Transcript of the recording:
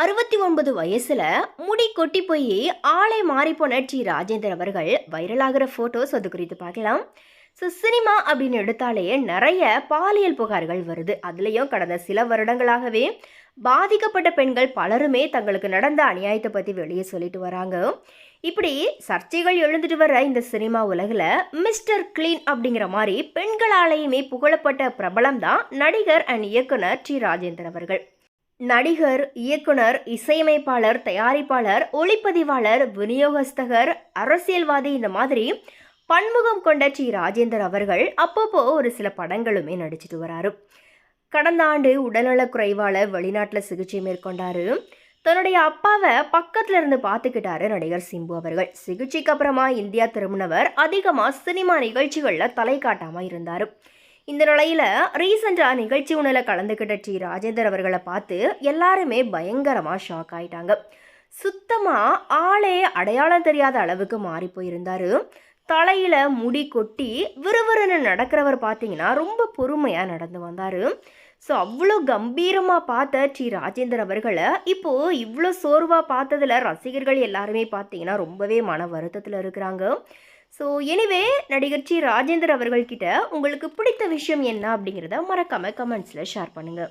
அறுபத்தி ஒன்பது வயசுல முடி கொட்டி போய் ஆளே மாறி போன டி ராஜேந்தர் அவர்கள் வைரலாகிற ஃபோட்டோஸ் அது குறித்து பார்க்கலாம். ஸோ சினிமா அப்படின்னு எடுத்தாலே நிறைய பாலியல் புகார்கள் வருது. அதுலேயும் கடந்த சில வருடங்களாகவே பாதிக்கப்பட்ட பெண்கள் பலருமே தங்களுக்கு நடந்த அநியாயத்தை பற்றி வெளியே சொல்லிட்டு வராங்க. இப்படி சர்ச்சைகள் எழுந்துட்டு வர இந்த சினிமா உலகில் மிஸ்டர் கிளீன் அப்படிங்கிற மாதிரி பெண்களாலேயுமே புகழப்பட்ட பிரபலம் தான் நடிகர் அண்ட் இயக்குனர் டி ராஜேந்தர் அவர்கள். நடிகர் இயக்குனர் இசையமைப்பாளர் தயாரிப்பாளர் ஒளிப்பதிவாளர் விநியோகஸ்தகர் அரசியல்வாதி இந்த மாதிரி பன்முகம் கொண்ட டி ராஜேந்தர் அவர்கள் அப்பப்போ ஒரு சில படங்களுமே நடிச்சிட்டு வராரு. கடந்த ஆண்டு உடல்நலக் குறைவால் வெளிநாட்டில் சிகிச்சை மேற்கொண்டாரு. தன்னுடைய அப்பாவை பக்கத்துல இருந்து பார்த்துக்கிட்டாரு நடிகர் சிம்பு அவர்கள். சிகிச்சைக்கு அப்புறமா இந்தியா திரும்பினவர் அதிகமாக சினிமா நிகழ்ச்சிகளில் தலை காட்டாமல் இருந்தார். இந்த நிலையில் ரீசெண்டாக நிகழ்ச்சி ஒன்றில் கலந்துக்கிட்ட ஸ்ரீ ராஜேந்தர் அவர்களை பார்த்து எல்லாருமே பயங்கரமாக ஷாக் ஆயிட்டாங்க. சுத்தமாக ஆளே அடையாளம் தெரியாத அளவுக்கு மாறி போயிருந்தாரு. தலையில் முடி கொட்டி விறுவிறுன்னு நடக்கிறவர் பார்த்தீங்கன்னா ரொம்ப பொறுமையாக நடந்து வந்தார். ஸோ அவ்வளோ கம்பீரமாக பார்த்த ஸ்ரீ ராஜேந்தர் அவர்களை இப்போது இவ்வளோ சோர்வாக பார்த்ததில் ரசிகர்கள் எல்லாருமே பார்த்தீங்கன்னா ரொம்பவே மன வருத்தத்தில் இருக்கிறாங்க. ஸோ எனிவே நடிகர் டி ராஜேந்தர் அவர்கள்கிட்ட உங்களுக்கு பிடித்த விஷயம் என்ன அப்படிங்கிறத மறக்காமல் கமெண்ட்ஸில் ஷேர் பண்ணுங்கள்